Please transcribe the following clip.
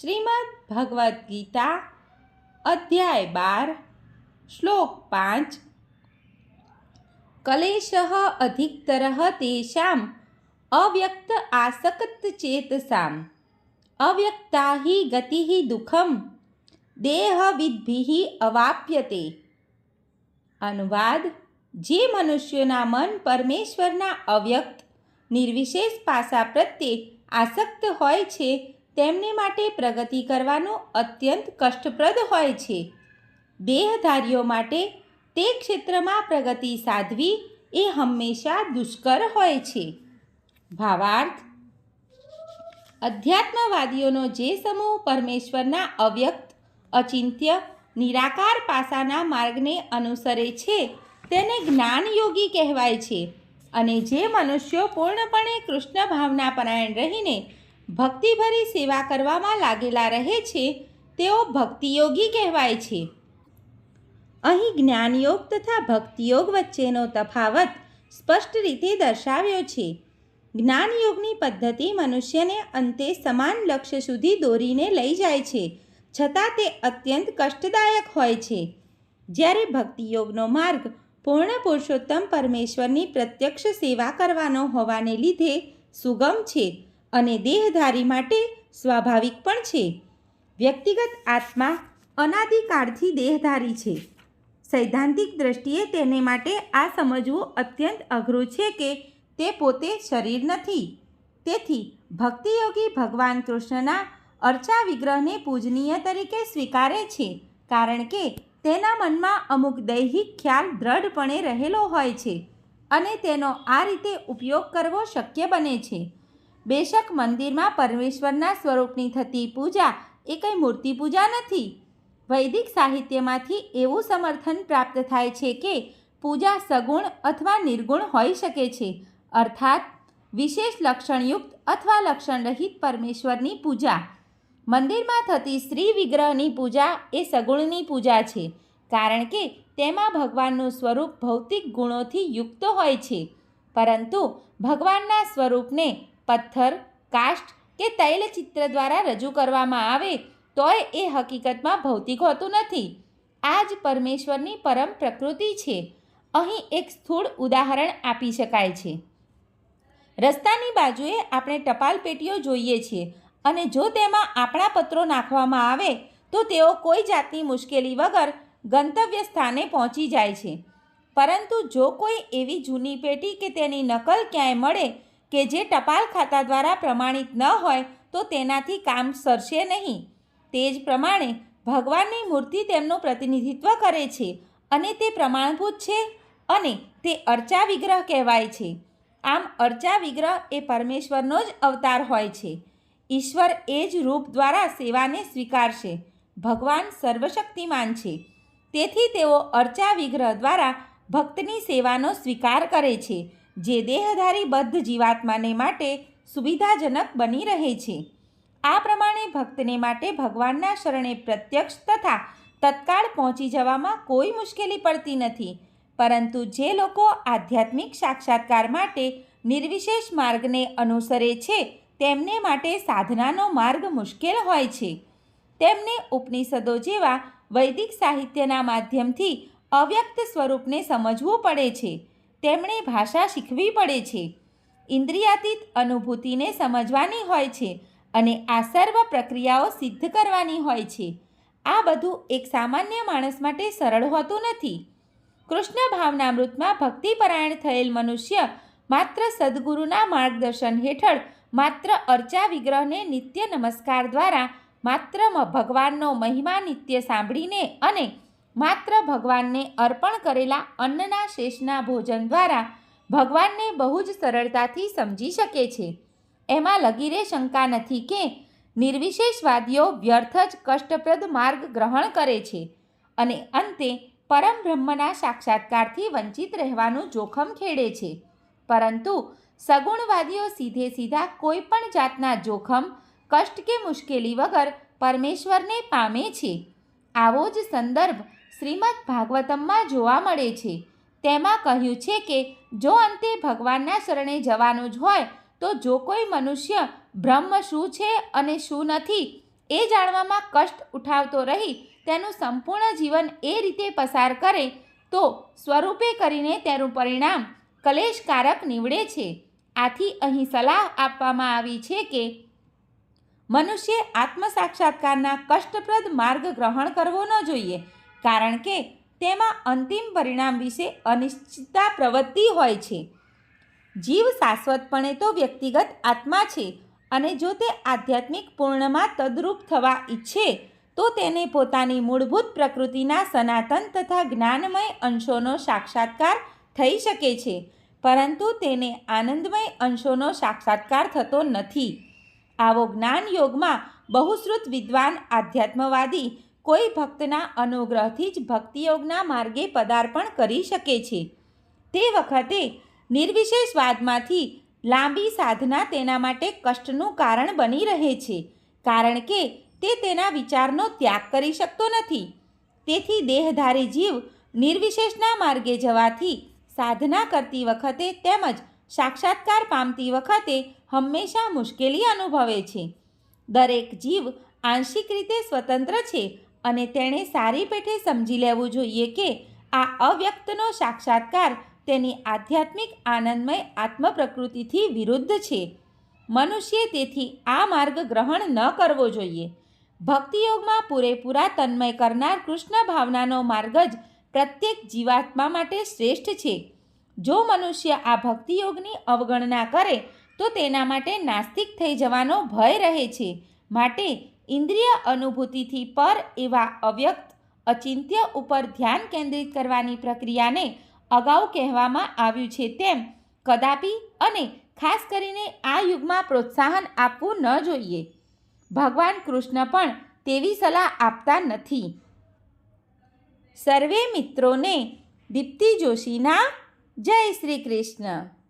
શ્રીમદ્ ભગવદ્ ગીતા, અધ્યાય બાર, શ્લોક પાંચ. કલેશ અધિકતર તેષામ, અવ્યક્ત આસક્ત ચેતસામ. અવ્યક્તા હિ ગતિ દુઃખમ દેહવિદ્ભિ અવાપ્યતે. અનુવાદ, જે મનુષ્યોના મન પરમેશ્વરના અવ્યક્ત, નિર્વિશેષ પાસા પ્રત્યે આસક્ત હોય છે તેમને માટે પ્રગતિ કરવાનું અત્યંત કષ્ટપ્રદ હોય છે. દેહધારીઓ માટે તે ક્ષેત્રમાં પ્રગતિ સાધવી એ હંમેશા દુષ્કર હોય છે. ભાવાર્થ, અધ્યાત્મવાદીઓનો જે સમૂહ પરમેશ્વરના અવ્યક્ત, અચિંત્ય, નિરાકાર પાસાના માર્ગને અનુસરે છે તેને જ્ઞાનયોગી કહેવાય છે અને જે મનુષ્યો પૂર્ણપણે કૃષ્ણ ભાવના પરાયણ રહીને ભક્તિભરી સેવા કરવામાં લાગેલા રહે છે, તેઓ ભક્તિયોગી કહેવાય છે. અહીં જ્ઞાનયોગ તથા ભક્તિયોગ વચ્ચેનો તફાવત સ્પષ્ટ રીતે દર્શાવ્યો છે. જ્ઞાનયોગની પદ્ધતિ મનુષ્યને અંતે સમાન લક્ષ્ય સુધી દોરીને લઈ જાય છે, છતાં તે અત્યંત કષ્ટદાયક હોય છે. જ્યારે ભક્તિયોગનો માર્ગ પૂર્ણ પુરુષોત્તમ પરમેશ્વરની પ્રત્યક્ષ સેવા કરવાનો હોવાને લીધે સુગમ છે અને દેહધારી માટે સ્વાભાવિક પણ છે. વ્યક્તિગત આત્મા અનાદિકાળથી દેહધારી છે. સૈદ્ધાંતિક દ્રષ્ટિએ તેને માટે આ સમજવું અત્યંત અઘરું છે કે તે પોતે શરીર નથી. તેથી ભક્તિયોગી ભગવાન કૃષ્ણના અર્ચા વિગ્રહને પૂજનીય તરીકે સ્વીકારે છે, કારણ કે તેના મનમાં અમુક દૈહિક ખ્યાલ દ્રઢપણે રહેલો હોય છે અને તેનો આ રીતે ઉપયોગ કરવો શક્ય બને છે. બેશક મંદિરમાં પરમેશ્વરના સ્વરૂપની થતી પૂજા એ કંઈ મૂર્તિ પૂજા નથી. વૈદિક સાહિત્યમાંથી એવું સમર્થન પ્રાપ્ત થાય છે કે પૂજા સગુણ અથવા નિર્ગુણ હોઈ શકે છે. અર્થાત, વિશેષ લક્ષણયુક્ત અથવા લક્ષણરહિત પરમેશ્વરની પૂજા. મંદિરમાં થતી શ્રી વિગ્રહની પૂજા એ સગુણની પૂજા છે, કારણ કે તેમાં ભગવાનનું સ્વરૂપ ભૌતિક ગુણોથી યુક્ત હોય છે. પરંતુ ભગવાનના સ્વરૂપને પથ્થર, કાષ્ટ કે તૈલચિત્ર દ્વારા રજૂ કરવામાં આવે તોય એ હકીકતમાં ભૌતિક હોતું નથી. આ જ પરમેશ્વરની પરમ પ્રકૃતિ છે. અહીં એક સ્થૂળ ઉદાહરણ આપી શકાય છે. રસ્તાની બાજુએ આપણે ટપાલ પેટીઓ જોઈએ છીએ અને જો તેમાં આપણા પત્રો નાખવામાં આવે તો તેઓ કોઈ જાતની મુશ્કેલી વગર ગંતવ્ય સ્થાને પહોંચી જાય છે. પરંતુ જો કોઈ એવી જૂની પેટી કે તેની નકલ ક્યાંય મળે કે જે ટપાલ ખાતા દ્વારા પ્રમાણિત ન હોય તો તેનાથી કામ સરશે નહીં. તે જ પ્રમાણે ભગવાનની મૂર્તિ તેમનું પ્રતિનિધિત્વ કરે છે અને તે પ્રમાણભૂત છે અને તે અર્ચા વિગ્રહ કહેવાય છે. આમ અર્ચા વિગ્રહ એ પરમેશ્વરનો જ અવતાર હોય છે. ઈશ્વર એ જ રૂપ દ્વારા સેવાને સ્વીકારશે. ભગવાન સર્વશક્તિમાન છે. તેથી તેઓ અર્ચા વિગ્રહ દ્વારા ભક્તની સેવાનો સ્વીકાર કરે છે. જે દેહધારી બદ્ધ જીવાત્માને માટે સુવિધાજનક બની રહે છે. આ પ્રમાણે ભક્તને માટે ભગવાનના શરણે પ્રત્યક્ષ તથા તત્કાળ પહોંચી જવામાં કોઈ મુશ્કેલી પડતી નથી, પરંતુ જે લોકો આધ્યાત્મિક સાક્ષાત્કાર માટે નિર્વિશેષ માર્ગને અનુસરે છે, તેમને માટે સાધનાનો માર્ગ મુશ્કેલ હોય છે. તેમને ઉપનિષદો જેવા વૈદિક સાહિત્યના માધ્યમથી અવ્યક્ત સ્વરૂપને સમજવું પડે છે. તેમણે ભાષા શીખવી પડે છે. ઇન્દ્રિયાતીત અનુભૂતિને સમજવાની હોય છે અને આ સર્વ પ્રક્રિયાઓ સિદ્ધ કરવાની હોય છે. આ બધું એક સામાન્ય માણસ માટે સરળ હોતું નથી. કૃષ્ણ ભાવનામૃતમાં ભક્તિપરાયણ થયેલ મનુષ્ય માત્ર સદગુરુના માર્ગદર્શન હેઠળ માત્ર અર્ચા વિગ્રહને નિત્ય નમસ્કાર દ્વારા માત્ર ભગવાનનો મહિમા નિત્ય સાંભળીને અને માત્ર ભગવાનને અર્પણ કરેલા અન્નના શેષના ભોજન દ્વારા ભગવાનને બહુ જ સરળતાથી સમજી શકે છે. એમાં લગીરે શંકા નથી કે નિર્વિશેષવાદીઓ વ્યર્થ જ કષ્ટપ્રદ માર્ગ ગ્રહણ કરે છે અને અંતે પરમ બ્રહ્મના સાક્ષાત્કારથી વંચિત રહેવાનું જોખમ ખેડે છે. પરંતુ સગુણવાદીઓ સીધે સીધા કોઈ પણ જાતના જોખમ, કષ્ટ કે મુશ્કેલી વગર પરમેશ્વરને પામે છે. આવો જ સંદર્ભ શ્રીમદ ભાગવતમમાં જોવા મળે છે. તેમાં કહ્યું છે કે, જો અંતે ભગવાનના શરણે જવાનું જ હોય, તો જો કોઈ મનુષ્ય બ્રહ્મ શું છે અને શું નથી, એ જાણવામાં કષ્ટ ઉઠાવતો રહી, તેનું સંપૂર્ણ જીવન એ રીતે પસાર કરે, તો સ્વરૂપે કરીને તેનું પરિણામ કલેશકારક નીવડે છે. આથી અહીં સલાહ આપવામાં આવી છે કે, મનુષ્ય આત્મ સાક્ષાત્કારના કષ્ટપ્રદ માર્ગ ગ્રહણ કરવો ન જોઈએ કારણ કે તેમાં અંતિમ પરિણામ વિશે અનિશ્ચિતતા પ્રવૃત્તિ હોય છે. જીવ શાશ્વતપણે તો વ્યક્તિગત આત્મા છે અને જો તે આધ્યાત્મિક પૂર્ણમાં તદરૂપ થવા ઈચ્છે, તો તેને પોતાની મૂળભૂત પ્રકૃતિના સનાતન તથા જ્ઞાનમય અંશોનો સાક્ષાત્કાર થઈ શકે છે, પરંતુ તેને આનંદમય અંશોનો સાક્ષાત્કાર થતો નથી. આવો જ્ઞાન યોગમાં બહુશ્રુત વિદ્વાન આધ્યાત્મવાદી કોઈ ભક્તના અનુગ્રહથી જ ભક્તિયોગના માર્ગે પદાર્પણ કરી શકે છે. તે વખતે નિર્વિશેષવાદમાંથી લાંબી સાધના તેના માટે કષ્ટનું કારણ બની રહે છે, કારણ કે તે તેના વિચારનો ત્યાગ કરી શકતો નથી. તેથી દેહધારી જીવ નિર્વિશેષના માર્ગે જવાથી સાધના કરતી વખતે તેમજ સાક્ષાત્કાર પામતી વખતે હંમેશા મુશ્કેલી અનુભવે છે. દરેક જીવ આંશિક રીતે સ્વતંત્ર છે અને તેણે સારી પેઠે સમજી લેવું જોઈએ કે આ અવ્યક્તનો સાક્ષાત્કાર તેની આધ્યાત્મિક આનંદમય આત્મ પ્રકૃતિથી વિરુદ્ધ છે. મનુષ્યે તેથી આ માર્ગ ગ્રહણ ન કરવો જોઈએ. ભક્તિયોગમાં પૂરેપૂરા તન્મય કરનાર કૃષ્ણ ભાવનાનો માર્ગ જ પ્રત્યેક જીવાત્મા માટે શ્રેષ્ઠ છે. જો મનુષ્ય આ ભક્તિયોગની અવગણના કરે, તો તેના માટે નાસ્તિક થઈ જવાનો ભય રહે છે. માટે ઇન્દ્રિય અનુભૂતિથી પર એવા અવ્યક્ત, અચિંત્ય ઉપર ધ્યાન કેન્દ્રિત કરવાની પ્રક્રિયાને અગાઉ કહેવામાં આવ્યું છે તેમ કદાપી અને ખાસ કરીને આ યુગમાં પ્રોત્સાહન આપવું ન જોઈએ. ભગવાન કૃષ્ણ પણ તેવી સલાહ આપતા નથી. સર્વે મિત્રોને દીપ્તિ જોશીના જય શ્રી કૃષ્ણ.